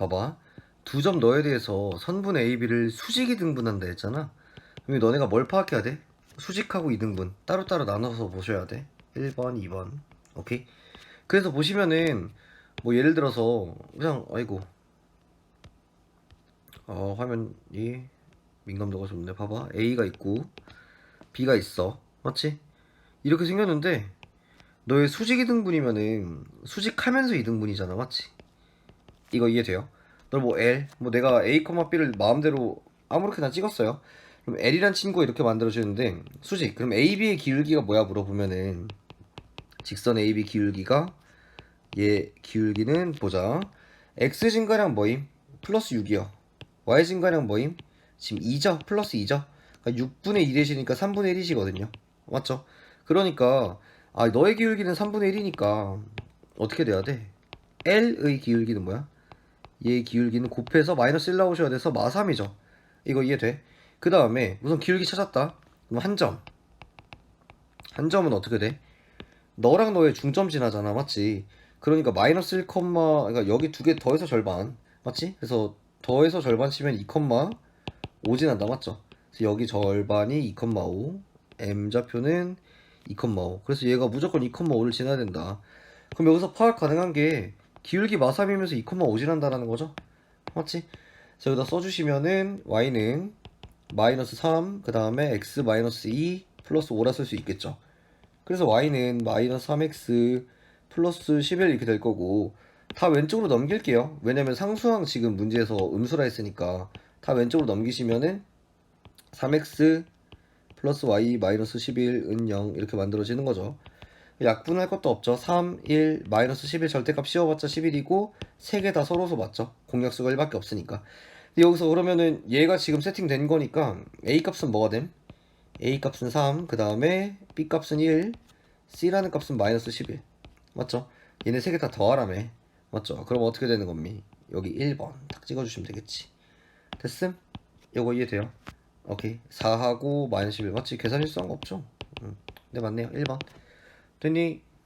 봐봐. 두점 너에 대해서 선분 A, B를 수직이 등분한다 했잖아. 그럼 너네가 뭘 파악해야 돼? 수직하고 이등분 따로따로 나눠서 보셔야 돼. 1번, 2번. 오케이? 그래서 보시면은 뭐 예를 들어서 그냥 아이고 어 화면이 민감도가 좋네. 봐봐. A가 있고 B가 있어. 맞지? 이렇게 생겼는데 너의 수직 이등분이면은 수직하면서 이등분이잖아. 맞지? 이거 이해돼요? 널뭐 L, 뭐 내가 A, B를 마음대로 아무렇게나 찍었어요. 그럼 L이란 친구가 이렇게 만들어지는데 수직. 그럼 AB의 기울기가 뭐야 물어보면은 직선 AB 기울기가 얘 기울기는 보자. X 증가량 뭐임? 플러스 6이요. Y 증가량 뭐임? 지금 2죠? 플러스 2죠? 그러니까 6분의 1 대시니까 3분의 1이시거든요. 맞죠? 그러니까 아 너의 기울기는 3분의 1이니까 어떻게 돼야 돼? L의 기울기는 뭐야? 얘 기울기는 곱해서 마이너스 1 나오셔야 돼서 마3이죠. 이거 이해돼? 그 다음에 우선 기울기 찾았다. 그럼 한 점. 한 점은 어떻게 돼? 너랑 너의 중점 지나잖아. 맞지? 그러니까 마이너스 1, 그러니까 여기 두 개 더해서 절반. 맞지? 그래서 더해서 절반 치면 2,5 지난다. 맞죠? 그래서 여기 절반이 2,5. M좌표는 2,5. 그래서 얘가 무조건 2,5를 지나야 된다. 그럼 여기서 파악 가능한 게 기울기 마3이면서 2,5 지난다라는 거죠. 맞지? 자, 여기다 써주시면은 y는 마이너스 3, 그 다음에 x 마이너스 2 플러스 5라 쓸 수 있겠죠. 그래서 y는 마이너스 3x 플러스 11 이렇게 될 거고 다 왼쪽으로 넘길게요. 왜냐면 상수항 지금 문제에서 음수라 했으니까 다 왼쪽으로 넘기시면은 3x 플러스 y 마이너스 11은 0 이렇게 만들어지는 거죠. 약분할 것도 없죠. 3, 1, 마이너스 11 절대값 씌워봤자 11이고 3개 다 서로서 맞죠. 공약수가 1밖에 없으니까. 근데 여기서 그러면은 얘가 지금 세팅된 거니까 A 값은 뭐가 됨? A 값은 3, 그 다음에 B 값은 1, C라는 값은 마이너스 11. 맞죠? 얘네 3개 다 더하라며. 맞죠? 그럼 어떻게 되는 겁니? 여기 1번 딱 찍어주시면 되겠지. 됐음? 요거 이해돼요? 오케이. 4하고 마이너스 11 맞지? 계산 실수한 거 없죠? 응. 네 맞네요. 1번. 됐니?